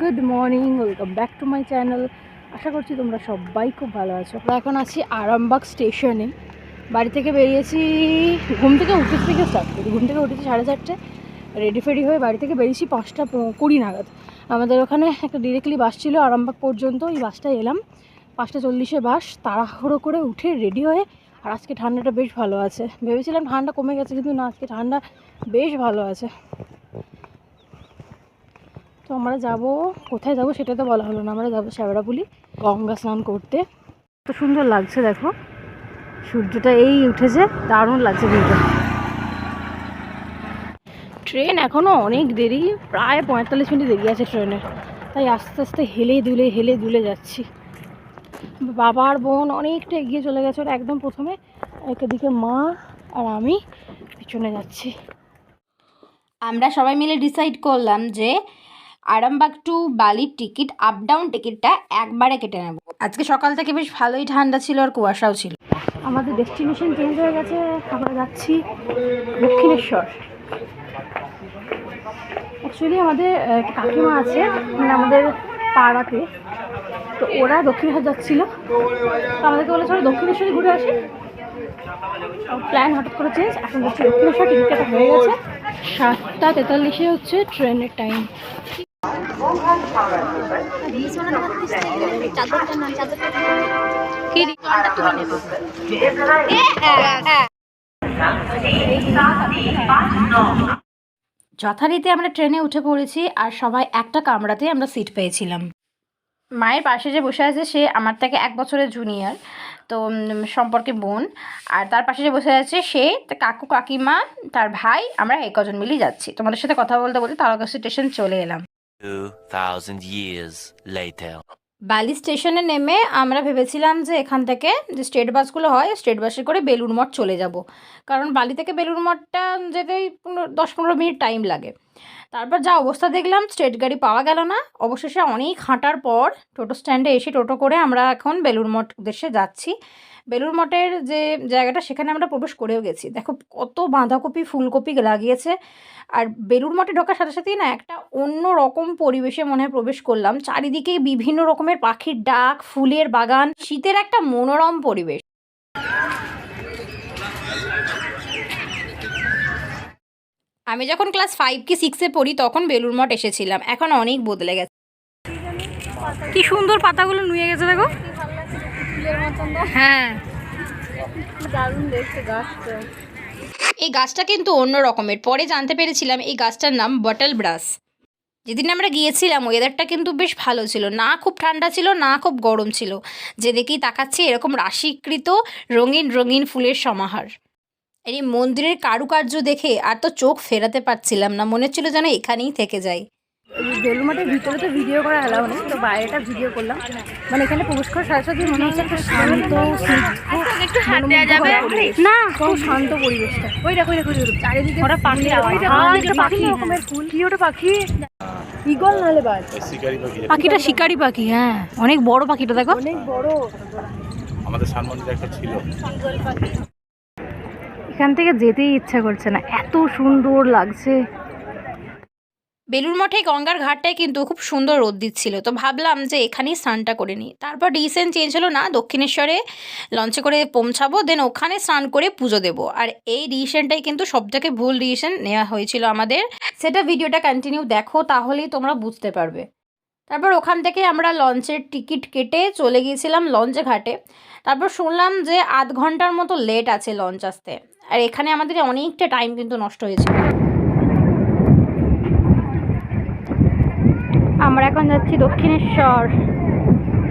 Good morning, welcome back to my channel. আশা করছি তোমরা সবাই খুব ভালো আছো। আমরা এখন আছি আরামবাগ স্টেশনে। বাড়ি থেকে বেরিয়েছি, ঘুম থেকে উঠে থেকে স্টার্ট করি। ঘুম থেকে উঠেছি সাড়ে চারটে রেডি ফেডি হয়ে বাড়ি থেকে বেরিয়েছি পাঁচটা কুড়ি নাগাদ। আমাদের ওখানে একটা ডিরেক্টলি বাস ছিল আরামবাগ পর্যন্ত, ওই বাসটায় এলাম। পাঁচটা চল্লিশে বাস তাড়াহুড়ো করে উঠে রেডি হয়ে, আর আজকে ঠান্ডাটা বেশ ভালো আছে। ভেবেছিলাম ঠান্ডা কমে গেছে, কিন্তু না, আজকে ঠান্ডা বেশ ভালো আছে। তো আমরা যাব, কোথায় যাব সেটা তো বলা হলো না। আমরা যাব শ্যাবড়াপুলি গঙ্গা স্নান করতে। তো সুন্দর লাগছে দেখো। সূর্যটা এই উঠেছে, দারুণ লাগছে ভিউটা। ট্রেন এখনও অনেক দেরি, প্রায় পঁয়তাল্লিশ মিনিট দেরি আছে ট্রেনের তাই আস্তে আস্তে হেলে দুলে হেলে দুলে যাচ্ছি। বাবার বোন অনেকটা এগিয়ে চলে গেছে, ওরা একদম প্রথমে। একদিকে মা আর আমি পিছনে যাচ্ছি। আমরা সবাই মিলে ডিসাইড করলাম যে আরামবাগ টু বালির টিকিট আপ ডাউন টিকিটটা একবারে কেটে নেব। আজকে সকাল থেকে বেশ ভালোই ঠান্ডা ছিল আর কুয়াশাও ছিল। আমাদের ডেস্টিনেশন চেঞ্জ হয়ে গেছে, আমরা যাচ্ছি দক্ষিণেশ্বর। অ্যাকচুয়ালি আমাদের কাকিমা আছে মানে আমাদের পাড়াতে। তো ওরা দক্ষিণেশ্বর যাচ্ছিল। তো আমাদেরকে বলে চলো দক্ষিণেশ্বরে ঘুরে আসি। প্ল্যান হঠাৎ করে চেঞ্জ এখন যাচ্ছি দক্ষিণেশ্বর টিকিট কাটা হয়ে গেছে। সাতটা তেতাল্লিশে হচ্ছে ট্রেনের টাইম যথারীতি আমরা ট্রেনে উঠে পড়েছি আর সবাই একটা কামরাতে আমরা সিট পেয়েছিলাম। মায়ের পাশে যে বসে আছে সে আমার থেকে এক বছরের জুনিয়র তো সম্পর্কে বোন। আর তার পাশে যে বসে আছে সে কাকু কাকিমা, তার ভাই, আমরা এই কজন মিলেই যাচ্ছি। তোমাদের সাথে কথা বলতে বলতে তারকা স্টেশন চলে এলাম। 2,000 years later. বালি স্টেশনে নেমে আমরা ভেবেছিলাম যে এখান থেকে যে স্টেট বাসগুলো হয় স্টেট বাসে করে বেলুর মঠ চলে যাব। কারণ বালি থেকে বেলুর মঠটা যেতেই দশ পনেরো মিনিট টাইম লাগে। তারপর যা অবস্থা দেখলাম স্টেট গাড়ি পাওয়া গেল না। অবশেষে অনেক হাঁটার পর টোটো স্ট্যান্ডে এসে টোটো করে আমরা এখন বেলুর মঠ উদ্দেশ্যে যাচ্ছি। বেলুর মঠের যে জায়গাটা, সেখানে আমরা প্রবেশ করেও গেছি। দেখো কত বাঁধাকপি, ফুলকপি লাগিয়েছে। আর বেলুর মঠে ঢোকার সাথে সাথেই না একটা অন্য রকম পরিবেশে মনে হয় প্রবেশ করলাম। চারিদিকে বিভিন্ন রকমের পাখির ডাক, ফুলের বাগান, শীতের একটা মনোরম পরিবেশ। আমি যখন ক্লাস ফাইভ কি সিক্সে পড়ি, তখন বেলুর মঠ এসেছিলাম। এখন অনেক বদলে গেছে। কি সুন্দর পাতাগুলো নুয়ে গেছে দেখো। হ্যাঁ। দারুণ দেখতে গাছটা। এই গাছটা কিন্তু অন্য রকমের। পরে জানতে পেরেছিলাম এই গাছটার নাম বটল ব্রাস। যেদিন আমরা গিয়েছিলাম ওয়েদারটা কিন্তু বেশ ভালো ছিল। না খুব ঠান্ডা ছিল না খুব গরম ছিল। যেদিকেই তাকাচ্ছি এরকম রাশিকৃত রঙিন রঙিন ফুলের সমাহার। এই মন্দিরের কারুকার্য দেখে আর তো চোখ ফেরাতে পারছিলাম না। মনে হচ্ছিল যেন এখানেই থেকে যাই। বেলুর মঠের ভিতরে তো ভিডিও করা এলাও নেই তো বাইরেটা ভিডিও করলাম। মানে এখানে প্রবেশ সাথে সাথে মনে হচ্ছে একটা শান্ত একটু হাত দেওয়া যাবে? না খুব শান্ত পরিবেশটা। ওই দেখো দেখো চারিদিকে ওরা পাখি একটা পাখি। রকমের ফুল কি ওটা পাখি? ইগল নালে বাজ। পাখিটা শিকারি পাখি হ্যাঁ। অনেক বড় পাখিটা দেখো। অনেক বড়। আমাদের সানমন্দিরে একটা ছিল। এখান থেকে যেতেই ইচ্ছা করছে না। এত সুন্দর লাগছে। বেলুর মঠে গঙ্গার ঘাটটায় কিন্তু খুব সুন্দর রোদ দিচ্ছিল। তো ভাবলাম যে এখানেই স্নানটা করে নিই। তারপর ডিসিশন চেঞ্জ হলো, না, দক্ষিণেশ্বরে লঞ্চে করে পৌঁছাবো দেন ওখানে স্নান করে পুজো দেবো। আর এই ডিসিশনটাই কিন্তু সবথেকে ভুল ডিসিশন নেওয়া হয়েছিল আমাদের। সেটা ভিডিওটা কন্টিনিউ দেখো, তাহলেই তোমরা বুঝতে পারবে। তারপর ওখান থেকে আমরা লঞ্চের টিকিট কেটে চলে গিয়েছিলাম লঞ্চে ঘাটে। তারপর শুনলাম যে আধ ঘণ্টার মতো লেট আছে লঞ্চ আসতে। আর এখানে আমাদের অনেকটা টাইম কিন্তু নষ্ট হয়েছিল। আমরা এখন যাচ্ছি দক্ষিণেশ্বর।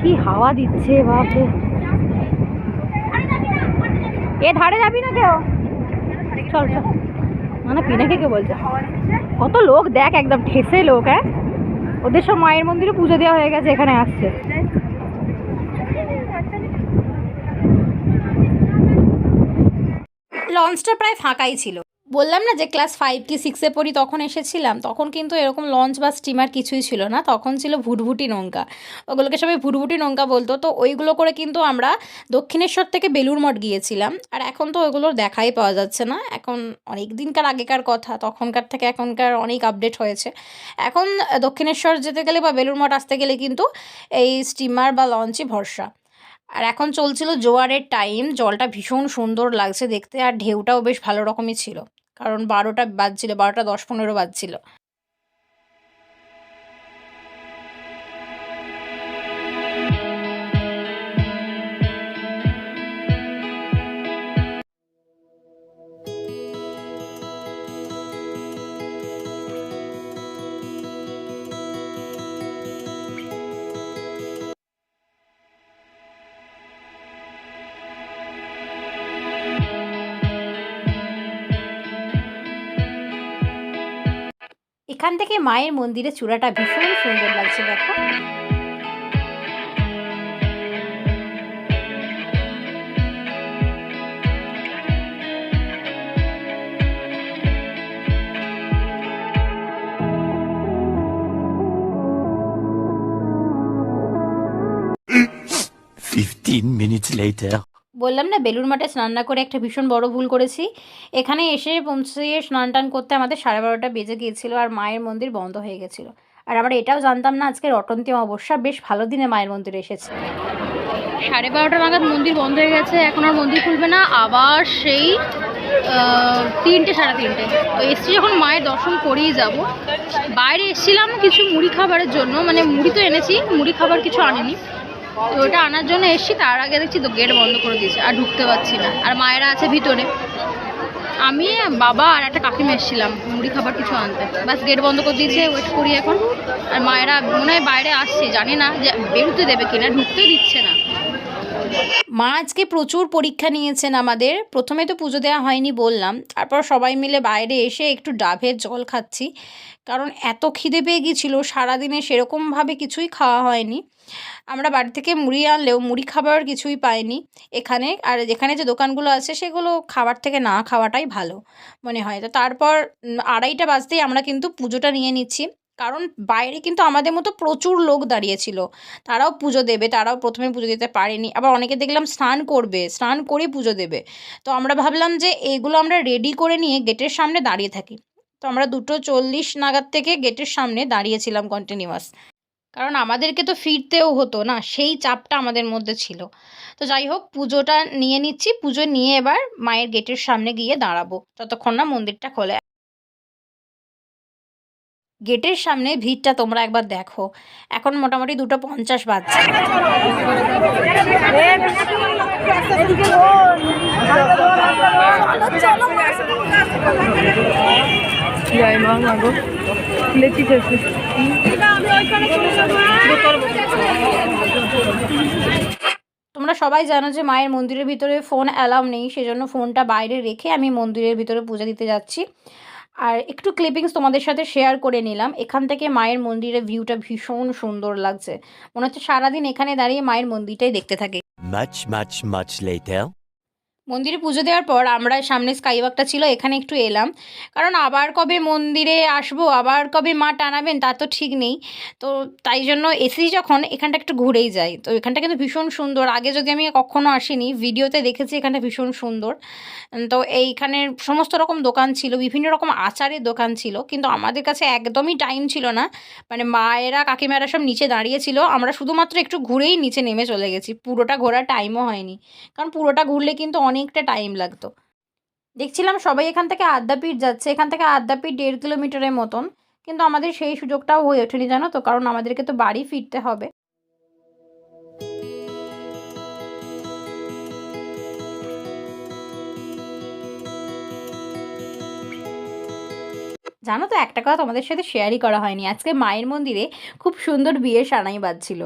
কি হাওয়া দিচ্ছে, বাপরে। এ ধারে যাবি না কেউ? চল চল। মানে পিনাকে কে বলছে? কত লোক, দেখ, একদম ঠেসে লোক হ্যাঁ? ওদের সব মায়ের মন্দিরে পুজো দেওয়া হয়ে গেছে, এখানে আসছে। লঞ্চটা প্রায় ফাঁকাই ছিল। বললাম না যে ক্লাস ফাইভ কি সিক্সে পড়ি, তখন এসেছিলাম। তখন কিন্তু এরকম লঞ্চ বা স্টিমার কিছুই ছিল না। তখন ছিল ভুটভুটি নৌকা। ওগুলোকে সবাই ভুটভুটি নৌকা বলতো। তো ওইগুলো করে কিন্তু আমরা দক্ষিণেশ্বর থেকে বেলুর মঠ গিয়েছিলাম। আর এখন তো ওইগুলোর দেখাই পাওয়া যাচ্ছে না। এখন অনেক দিনকার আগেকার কথা। তখনকার থেকে এখনকার অনেক আপডেট হয়েছে। এখন দক্ষিণেশ্বর যেতে গেলে বা বেলুর মঠ আসতে গেলে কিন্তু এই স্টিমার বা লঞ্চই ভরসা। আর এখন চলছিল জোয়ারের টাইম জলটা ভীষণ সুন্দর লাগছে দেখতে। আর ঢেউটাও বেশ ভালো রকমই ছিল। কারণ বারোটা বাজছিল বারোটা দশ পনেরো বাজছিল। এখান থেকে মায়ের মন্দিরের চূড়াটা ভীষণ সুন্দর লাগছে দেখো Fifteen minutes later. বললাম না বেলুর মাঠে স্নান না করে একটা ভীষণ বড় ভুল করেছি। এখানে এসে পৌঁছে স্নান টান করতে আমাদের সাড়ে বারোটা বেজে গিয়েছিল আর মায়ের মন্দির বন্ধ হয়ে গেছিল। আর আমরা এটাও জানতাম না আজকে রটন্তি অবশ্যা বেশ ভালো দিনে মায়ের মন্দিরে এসেছে। সাড়ে বারোটা নাগাদ মন্দির বন্ধ হয়ে গেছে, এখন আর মন্দির খুলবে না। আবার সেই তিনটে, সাড়ে তিনটে। তো এসছি যখন মায়ের দর্শন করেই যাব। বাইরে এসেছিলাম কিছু মুড়ি খাবারের জন্য মানে মুড়ি তো এনেছি, মুড়ি খাবার কিছু আনিনি। তো ওটা আনার জন্য এসছি, তার আগে দেখছি তো গেট বন্ধ করে দিয়েছে, আর ঢুকতে পারছি না। আর মায়েরা আছে ভিতরে। আমি, বাবা আর একটা কাকিমা এসেছিলাম, মুড়ি খাবার কিছু আনতে। বাস গেট বন্ধ করে দিয়েছে ওয়েট করি এখন। আর মায়েরা মনে হয় বাইরে আসছে, জানে না যে বেরোতে দেবে কিনা, ঢুকতে দিচ্ছে না। মা আজকে প্রচুর পরীক্ষা নিয়েছেন আমাদের। প্রথমে তো পুজো দেওয়া হয়নি বললাম। তারপর সবাই মিলে বাইরে এসে একটু ডাভের জল খাচ্ছি। কারণ এত খিদে পেয়ে গিয়েছিল, সারাদিনে সেরকমভাবে কিছুই খাওয়া হয়নি। আমরা বাড়ি থেকে মুড়ি আনলেও মুড়ি খাবার কিছুই পাইনি এখানে। আর যেখানে যে দোকানগুলো আছে, সেগুলো খাবার থেকে না খাওয়াটাই ভালো মনে হয়। তো তারপর আড়াইটা বাজতেই আমরা কিন্তু পুজোটা নিয়ে নিচ্ছি। কারণ বাইরে কিন্তু আমাদের মতো প্রচুর লোক দাঁড়িয়েছিল। তারাও পুজো দেবে, তারাও প্রথমে পুজো দিতে পারেনি। আবার অনেকে দেখলাম স্নান করবে, স্নান করে পুজো দেবে। তো আমরা ভাবলাম যে এগুলো আমরা রেডি করে নিয়ে গেটের সামনে দাঁড়িয়ে থাকি। তো আমরা দুটো চল্লিশ নাগাদ থেকে গেটের সামনে দাঁড়িয়েছিলাম কন্টিনিউয়াস কারণ আমাদেরকে তো ফিরতেও হতো না, সেই চাপটা আমাদের মধ্যে ছিল। তো যাই হোক, পুজোটা নিয়ে নিচ্ছি। পুজো নিয়ে এবার মায়ের গেটের সামনে গিয়ে দাঁড়াবো। ততক্ষণ না মন্দিরটা খোলে। গেটের সামনে ভিড়টা তোমরা একবার দেখো। এখন মোটামুটি দুটো পঞ্চাশ বাজছে। তোমরা সবাই জানো যে মায়ের মন্দিরের ভিতরে ফোন অ্যালাউ নেই সেজন্য ফোনটা বাইরে রেখে আমি মন্দিরের ভিতরে পূজা দিতে যাচ্ছি। আর একটু ক্লিপিংস তোমাদের সাথে শেয়ার করে নিলাম। এখান থেকে মায়ের মন্দিরের ভিউটা ভীষণ সুন্দর লাগছে। মনে হচ্ছে সারাদিন এখানে দাঁড়িয়ে মায়ের মন্দিরটাই দেখতে থাকে। Much, much, much later. মন্দিরে পুজো দেওয়ার পর আমরা সামনে স্কাইওয়াকটা ছিল, এখানে একটু এলাম। কারণ আবার কবে মন্দিরে আসব, আবার কবে মা টানাবেন তা তো ঠিক নেই। তো তাই জন্য এসি যখন, এখানটা একটু ঘুরেই যাই। তো এখানটা কিন্তু ভীষণ সুন্দর। আগে যদি আমি কখনো আসিনি, ভিডিওতে দেখেছি এখানটা ভীষণ সুন্দর। তো এইখানের সমস্ত রকম দোকান ছিল, বিভিন্ন রকম আচারের দোকান ছিল, কিন্তু আমাদের কাছে একদমই টাইম ছিল না। মানে মায়েরা, কাকিমারা সব নিচে দাঁড়িয়েছিল আমরা শুধুমাত্র একটু ঘুরেই নিচে নেমে চলে গেছি। পুরোটা ঘোরার টাইমও হয়নি। কারণ পুরোটা ঘুরলে কিন্তু অনেকটা টাইম লাগতো। দেখছিলাম সবাই এখান থেকে আদ্যাপীঠ যাচ্ছে। এখান থেকে আদ্যাপীঠ দেড় কিলোমিটারের মতন। কিন্তু আমাদের সেই সুযোগটাও হয়ে ওঠেনি, জানো তো? কারণ আমাদেরকে তো বাড়ি ফিরতে হবে। জানো তো, একটা কথা তোমাদের সাথে শেয়ারই করা হয়নি। আজকে মায়ের মন্দিরে খুব সুন্দর বিয়ের সানাই বাজছিল।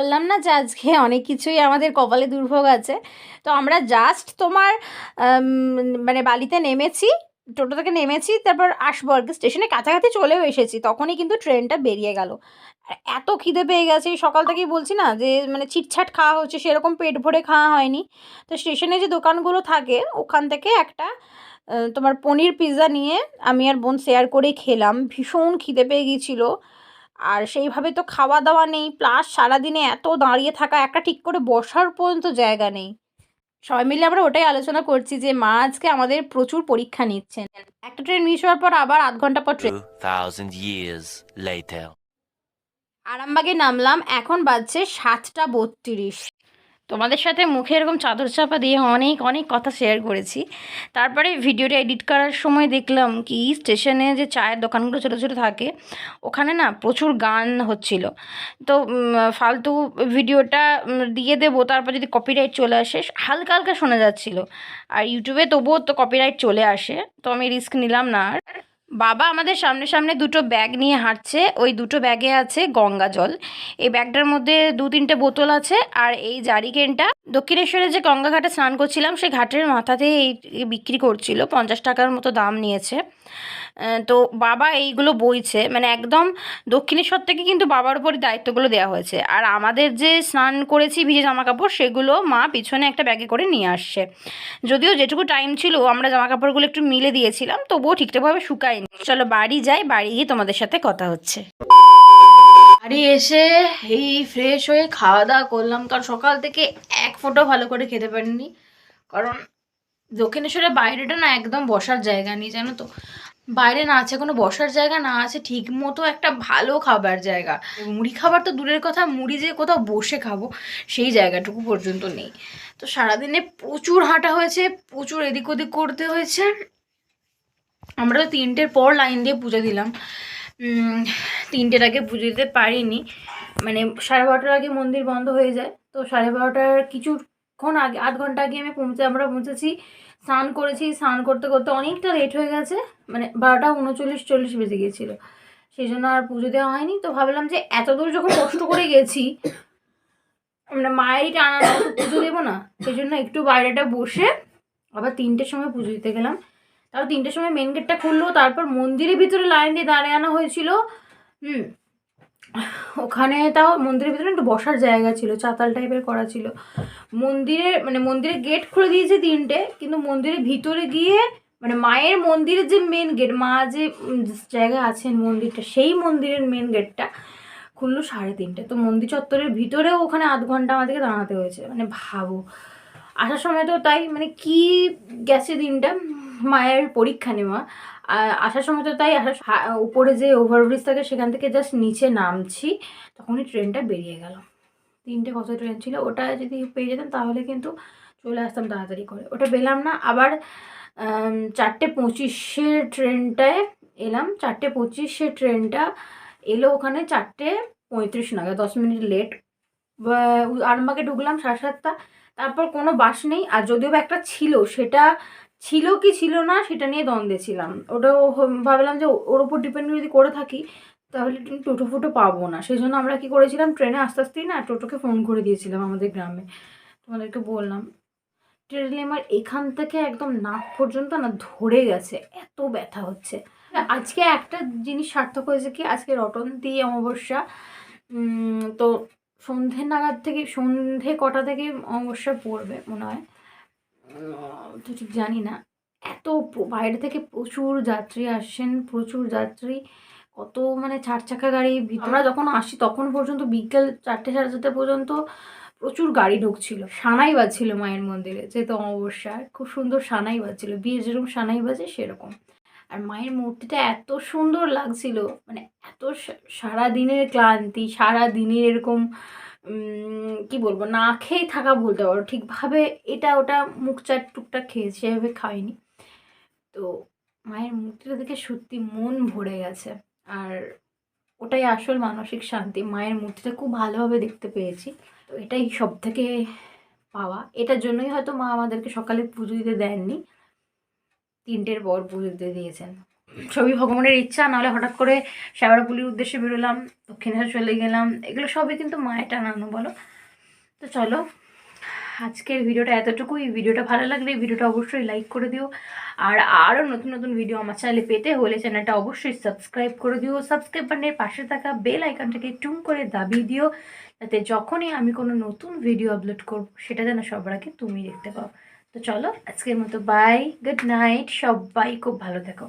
বললাম না যে আজকে অনেক কিছুই আমাদের কপালে দুর্ভোগ আছে। তো আমরা জাস্ট তোমার মানে বালিতে নেমেছি টোটো থেকে নেমেছি, তারপর আসব আর কি স্টেশনে কাছাকাছি চলেও এসেছি। তখনই কিন্তু ট্রেনটা বেরিয়ে গেল। এত খিদে পেয়ে গেছে সকাল থেকেই বলছি না যে মানে ছিটছাট খাওয়া হচ্ছে, সেরকম পেট ভরে খাওয়া হয়নি। তো স্টেশনে যে দোকানগুলো থাকে, ওখান থেকে একটা তোমার পনির পিৎজা নিয়ে আমি আর বোন শেয়ার করে খেলাম। ভীষণ খিদে পেয়ে গিয়েছিল। আর সেইভাবে তো খাওয়া দাওয়া নেই প্লাস সারাদিনে এত দাঁড়িয়ে থাকা একটা ঠিক করে বসার পর্যন্ত জায়গা নেই। সবাই মিলে আমরা ওটাই আলোচনা করছি যে মা আজকে আমাদের প্রচুর পরীক্ষা নিচ্ছেন। একটা ট্রেন মিস হওয়ার পর আবার আধ ঘণ্টা পর ট্রেন 2000 years later. আরামবাগে নামলাম এখন বাজছে সাতটা বত্রিশ। তোমাদের সাথে মুখে এরকম চাদর চাপা দিয়ে অনেক অনেক কথা শেয়ার করেছি। তারপরে ভিডিওটা এডিট করার সময় দেখলাম কি স্টেশনে যে চায়ের দোকানগুলো ছোটো ছোটো থাকে, ওখানে না প্রচুর গান হচ্ছিল। তো ফালতু ভিডিওটা দিয়ে দেবো, তারপর যদি কপিরাইট চলে আসে, হালকা হালকা শোনা যাচ্ছিল। আর ইউটিউবে তবুও তো কপিরাইট চলে আসে, তো আমি রিস্ক নিলাম না আর। বাবা আমাদের সামনে সামনে দুটো ব্যাগ নিয়ে হাঁটছে। ওই দুটো ব্যাগে আছে গঙ্গা জল। এই ব্যাগটার মধ্যে দু তিনটে বোতল আছে আর এই জারিকেনটা। দক্ষিণেশ্বরে যে গঙ্গা ঘাটে স্নান করছিলাম, সেই ঘাটের মাথাতে এই বিক্রি করছিল। পঞ্চাশ টাকার মতো দাম নিয়েছে। তো বাবা এইগুলো বইছে। মানে একদম দক্ষিণেশ্বর থেকে কিন্তু বাবার উপরই দায়িত্বগুলো দেওয়া হয়েছে। আর আমাদের যে স্নান করেছি ভিজে জামা কাপড় সেগুলো মা পিছনে একটা ব্যাগে করে নিয়ে আসছে। যদিও যেটুকু টাইম ছিল, আমরা জামা কাপড়গুলো একটু মিলে দিয়েছিলাম, তবুও ঠিকঠাকভাবে শুকায়নি। চলো বাড়ি যাই, বাড়ি গিয়ে তোমাদের সাথে কথা হচ্ছে। বাড়ি এসে এই ফ্রেশ হয়ে খাওয়া দাওয়া করলাম, কারণ সকাল থেকে এক ফোঁটাও ভালো করে খেতে পারিনি। কারণ দক্ষিণেশ্বরের বাইরেটা না একদম বসার জায়গা নেই, জানো তো? বাইরে না আছে, কোনো বসার জায়গা না আছে, ঠিক মতো একটা ভালো খাবার জায়গা। মুড়ি খাবার তো দূরের কথা, মুড়ি যে কোথাও বসে খাব, সেই জায়গাটুকু পর্যন্ত নেই। তো সারাদিনে প্রচুর হাঁটা হয়েছে, প্রচুর এদিক ওদিক করতে হয়েছে। আমরা তো তিনটের পর লাইন দিয়ে পুজো দিলাম। তিনটের আগে পুজো দিতে পারিনি। মানে সাড়ে বারোটার আগে মন্দির বন্ধ হয়ে যায়। তো সাড়ে বারোটার কিছুক্ষণ আগে, আধ ঘণ্টা আগে আমি পৌঁছে, আমরা পৌঁছেছি স্নান করেছি, স্নান করতে করতে অনেকটা লেট হয়ে গেছে মানে বারোটা উনচল্লিশ, চল্লিশ বেজে গিয়েছিল। সেই জন্য আর পুজো দেওয়া হয়নি, তো ভাবলাম যে এত দূর যখন কষ্ট করে গেছি আমরা মায়েরই টানা পুজো দেবো না, সেই জন্য একটু বাইরেটা বসে আবার তিনটের সময় পুজো দিতে গেলাম। তারপর তিনটের সময় মেন গেটটা খুললো, তারপর মন্দিরের ভিতরে লাইন দিয়ে দাঁড়িয়ে আনা হয়েছিল, হুম ওখানে তাও মন্দিরের ভিতরে একটু বসার জায়গা ছিল, চাতাল টাইপের করা ছিল। মন্দিরে মানে মন্দিরের গেট খুলে দিয়েছে তিনটে, কিন্তু মন্দিরের ভিতরে গিয়ে মানে মায়ের মন্দিরের যে মেন গেট মা যে জায়গায় আছেন মন্দিরটা, সেই মন্দিরের মেন গেটটা খুললো সাড়ে তিনটে। তো মন্দির চত্বরের ভিতরেও ওখানে আধ ঘণ্টা আমাদেরকে দাঁড়াতে হয়েছে মানে ভাবো। আসার সময় তো তাই মানে কি গেছে দিনটা? মায়ের পরীক্ষা নেওয়া। আসার সময় তো তাই আসার উপরে যে ওভারব্রিজ থাকে সেখান থেকে জাস্ট নিচে নামছি। তখনই ট্রেনটা বেরিয়ে গেল। তিনটে কত ট্রেন ছিল? ওটা যদি পেয়ে যেতাম তাহলে কিন্তু চলে আসতাম তাড়াতাড়ি করে। ওটা পেলাম না, আবার চারটে পঁচিশের ট্রেনটায় এলাম। চারটে পঁচিশের ট্রেনটা এলো ওখানে চারটে পঁয়ত্রিশ নাগাদ, দশ মিনিট লেট আরামবাগে ঢুকলাম সাড়ে সাতটা। তারপর কোনো বাস নেই। আর যদিও একটা ছিল, সেটা ছিল কি ছিল না সেটা নিয়ে দ্বন্দ্বে ছিলাম। ওটাও ভাবলাম যে ওর উপর ডিপেন্ড যদি করে থাকি তাহলে টোটো ফুটো পাবো না। সেই জন্য আমরা কি করেছিলাম ট্রেনে আস্তে আস্তেই না টোটোকে ফোন করে দিয়েছিলাম আমাদের গ্রামে। তোমাদেরকে বললাম ট্রেনে আমার এখান থেকে একদম নাক পর্যন্ত না ধরে গেছে এত ব্যথা হচ্ছে। আজকে একটা জিনিস সার্থক হয়েছে কি আজকে রটন্তী অমাবস্যা তো সন্ধে নাগাদ থেকে সন্ধে কটা থেকে অমাবস্যা পড়বে মনে হয়। তো ঠিক জানি না। এত বাইরে থেকে প্রচুর যাত্রী আসছেন প্রচুর যাত্রী। কত মানে চার চাকা গাড়ি। ভিতরে যখন আসি তখন পর্যন্ত বিকেল চারটে, সাড়ে চারটে পর্যন্ত প্রচুর গাড়ি ঢুকছিল। সানাই বাজছিল মায়ের মন্দিরে যেহেতু অমাবস্যা। খুব সুন্দর সানাই বাজছিল। বিয়ে যেরকম সানাই বাজে, সেরকম। আর মায়ের মূর্তিটা এত সুন্দর লাগছিল। মানে এত সারা দিনের ক্লান্তি সারা দিনের এরকম কি বলব, না খেয়ে থাকা বলতে পারো ঠিকভাবে এটা ওটা মুখ চাট টুকটাক খেয়েছি সেভাবে খাইনি। তো মায়ের মূর্তিটা দেখে সত্যি মন ভরে গেছে। আর ওটাই আসল মানসিক শান্তি। মায়ের মূর্তিটা খুব ভালোভাবে দেখতে পেয়েছি। তো এটাই সব থেকে পাওয়া। এটার জন্যই হয়তো মা আমাদেরকে সকালে পুজো দিতে দেননি। তিনটের পর পুজো দিতে দিয়েছেন। সবই ভগবানের ইচ্ছা, নাহলে হঠাৎ করে শ্যাওড়াপুলির উদ্দেশ্যে বেরোলাম দক্ষিণেশ্বর চলে গেলাম, এগুলো সবই কিন্তু মায়ের টানানো, বলো? তো চলো, আজকের ভিডিওটা এতটুকুই। ভিডিওটা ভালো লাগলে ভিডিওটা অবশ্যই লাইক করে দিও। আর আরও নতুন নতুন ভিডিও আমার চ্যানেলে পেতে হলে চ্যানেলটা অবশ্যই সাবস্ক্রাইব করে দিও। সাবস্ক্রাইব বাটনের পাশে থাকা বেল আইকনটাকে টুম করে দাবিয়ে দিও, যাতে যখনই আমি কোনো নতুন ভিডিও আপলোড করব, সেটা যেন সবার আগে তুমি দেখতে পাও। তো চলো, আজকের মতো বাই গুড নাইট সবাই খুব ভালো থেকো।